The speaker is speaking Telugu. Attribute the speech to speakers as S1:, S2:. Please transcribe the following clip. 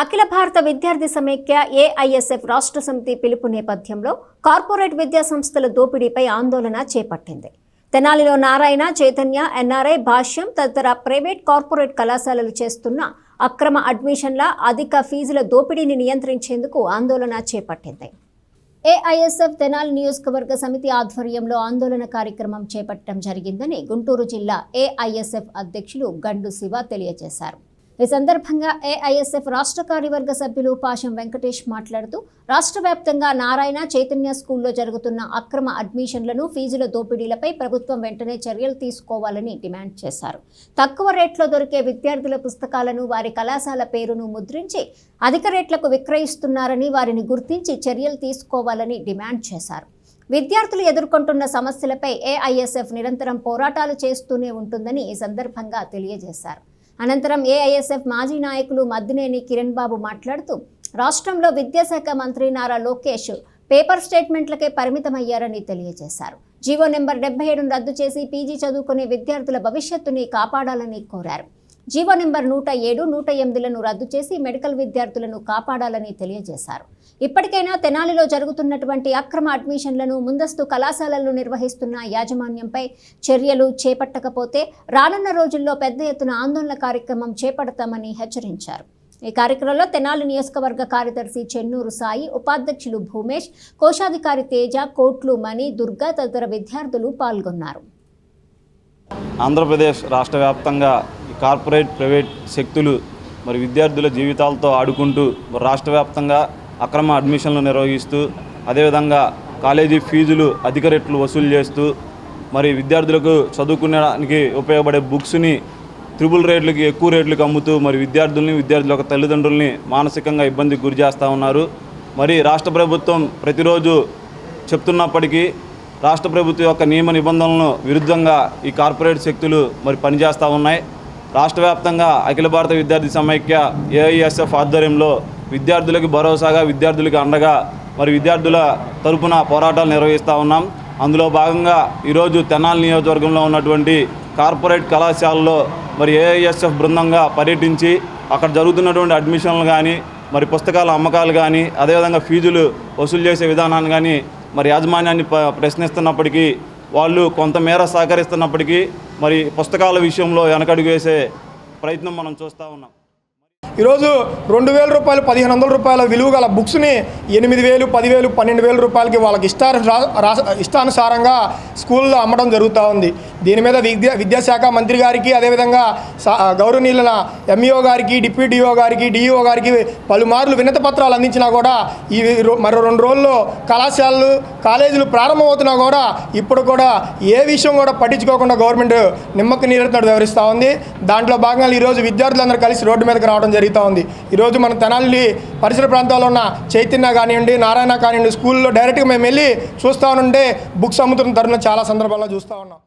S1: అఖిల భారత విద్యార్థి సమైక్య ఏఐఎస్ఎఫ్ రాష్ట్ర సమితి పిలుపు నేపథ్యంలో కార్పొరేట్ విద్యా సంస్థల దోపిడీపై ఆందోళన చేపట్టింది. తెనాలిలో నారాయణ చైతన్య ఎన్ఆర్ఐ భాష్యం తదితర ప్రైవేట్ కార్పొరేట్ కళాశాలలు చేస్తున్న అక్రమ అడ్మిషన్ల అధిక ఫీజుల దోపిడీని నియంత్రించేందుకు ఆందోళన చేపట్టింది. ఏఐఎస్ఎఫ్ తెనాలి నియోజకవర్గ సమితి ఆధ్వర్యంలో ఆందోళన కార్యక్రమం చేపట్టడం జరిగిందని గుంటూరు జిల్లా ఏఐఎస్ఎఫ్ అధ్యక్షులు గండు శివ తెలియజేశారు. ఈ సందర్భంగా ఏఐఎస్ఎఫ్ రాష్ట్ర కార్యవర్గ సభ్యులు పాశం వెంకటేష్ మాట్లాడుతూ రాష్ట్ర వ్యాప్తంగా నారాయణ చైతన్య స్కూల్లో జరుగుతున్న అక్రమ అడ్మిషన్లను ఫీజుల దోపిడీలపై ప్రభుత్వం వెంటనే చర్యలు తీసుకోవాలని డిమాండ్ చేశారు. తక్కువ రేట్లో దొరికే విద్యార్థుల పుస్తకాలను వారి కళాశాల పేరును ముద్రించి అధిక రేట్లకు విక్రయిస్తున్నారని వారిని గుర్తించి చర్యలు తీసుకోవాలని డిమాండ్ చేశారు. విద్యార్థులు ఎదుర్కొంటున్న సమస్యలపై ఏఐఎస్ఎఫ్ నిరంతరం పోరాటాలు చేస్తూనే ఉంటుందని ఈ సందర్భంగా తెలియజేశారు. అనంతరం ఏఐఎస్ఎఫ్ మాజీ నాయకులు మద్దినేని కిరణ్ బాబు మాట్లాడుతూ రాష్ట్రంలో విద్యాశాఖ మంత్రి నారా లోకేష్ పేపర్ స్టేట్మెంట్లకే పరిమితమయ్యారని తెలియజేశారు. జీవో నెంబర్ డెబ్బై ఏడును రద్దు చేసి పీజీ చదువుకునే విద్యార్థుల భవిష్యత్తుని కాపాడాలని కోరారు. జీవో నెంబర్ నూట ఏడు నూట ఎనిమిదిలను రద్దు చేసి మెడికల్ విద్యార్థులను కాపాడాలని తెలియజేశారు. ఇప్పటికైనా తెనాలిలో జరుగుతున్నటువంటి అక్రమ అడ్మిషన్లను ముందస్తు కళాశాలలు నిర్వహిస్తున్న యాజమాన్యంపై చర్యలు చేపట్టకపోతే రానున్న రోజుల్లో పెద్ద ఎత్తున ఆందోళన కార్యక్రమం చేపడతామని హెచ్చరించారు. ఈ కార్యక్రమంలో తెనాలి నియోజకవర్గ కార్యదర్శి చెన్నూరు సాయి ఉపాధ్యక్షులు భూమేష్ కోశాధికారి తేజ కోట్లు మణి దుర్గా తదితర విద్యార్థులు పాల్గొన్నారు.
S2: ఆంధ్రప్రదేశ్ రాష్ట్ర వ్యాప్తంగా కార్పొరేట్ ప్రైవేట్ శక్తులు మరి విద్యార్థుల జీవితాలతో ఆడుకుంటూ రాష్ట్ర వ్యాప్తంగా అక్రమ అడ్మిషన్లు నిర్వహిస్తూ అదేవిధంగా కాలేజీ ఫీజులు అధిక రేట్లు వసూలు చేస్తూ మరి విద్యార్థులకు చదువుకునేడానికి ఉపయోగపడే బుక్స్ని త్రిబుల్ రేట్లకి ఎక్కువ రేట్లకు అమ్ముతూ మరి విద్యార్థుల్ని విద్యార్థుల యొక్క తల్లిదండ్రుల్ని మానసికంగా ఇబ్బందికి గురి చేస్తూ ఉన్నారు. మరి రాష్ట్ర ప్రభుత్వం ప్రతిరోజు చెప్తున్నప్పటికీ రాష్ట్ర ప్రభుత్వం యొక్క నియమ నిబంధనలను విరుద్ధంగా ఈ కార్పొరేట్ శక్తులు మరి పనిచేస్తూ ఉన్నాయి. రాష్ట్ర వ్యాప్తంగా అఖిల భారత విద్యార్థి సమైక్య ఏఐఎస్ఎఫ్ ఆధ్వర్యంలో విద్యార్థులకు భరోసాగా విద్యార్థులకు అండగా మరి విద్యార్థుల తరపున పోరాటాలు నిర్వహిస్తూ ఉన్నాం. అందులో భాగంగా ఈరోజు తెనాలి నియోజకవర్గంలో ఉన్నటువంటి కార్పొరేట్ కళాశాలలో మరి ఏఐఎస్ఎఫ్ బృందంగా పర్యటించి అక్కడ జరుగుతున్నటువంటి అడ్మిషన్లు కానీ మరి పుస్తకాల అమ్మకాలు కానీ అదేవిధంగా ఫీజులు వసూలు చేసే విధానాన్ని కానీ మరి యాజమాన్యాన్ని ప- ప్రశ్నిస్తున్నప్పటికీ వాళ్ళు కొంతమేర సహకరిస్తున్నప్పటికీ మరి పుస్తకాల విషయంలో వెనకడుగు వేసే ప్రయత్నం మనం చూస్తూ ఉన్నాం.
S3: ఈరోజు రెండు వేల రూపాయలు పదిహేను వందల రూపాయల విలువ గల బుక్స్ని ఎనిమిది వేలు పదివేలు పన్నెండు వేల రూపాయలకి వాళ్ళకి ఇష్టాను ఇష్టానుసారంగా స్కూల్లో అమ్మడం జరుగుతూ ఉంది. దీని మీద విద్యా విద్యాశాఖ మంత్రి గారికి అదేవిధంగా గౌరవనీయుల ఎంఈఓ గారికి డిప్యూటీఓ గారికి డిఈఓ గారికి పలుమార్లు వినతి పత్రాలు అందించినా కూడా ఈ మరో రెండు రోజుల్లో కళాశాలలు కాలేజీలు ప్రారంభమవుతున్నా కూడా ఇప్పుడు కూడా ఏ విషయం కూడా పట్టించుకోకుండా గవర్నమెంట్ నిమ్మక నీరుతో వివరిస్తూ ఉంది. దాంట్లో భాగంగా ఈరోజు విద్యార్థులందరూ కలిసి రోడ్డు మీదకి రావడం జరిగింది జరుగుతూ ఉంది. ఈరోజు మన తెనాలి పరిసర ప్రాంతాల్లో ఉన్న చైతన్య కానివ్వండి నారాయణ కానివ్వండి స్కూల్లో డైరెక్ట్గా మేము వెళ్ళి చూస్తూ ఉంటే బుక్స్ అమ్ముతున్న తరుణం చాలా సందర్భాల్లో చూస్తూ ఉన్నాం.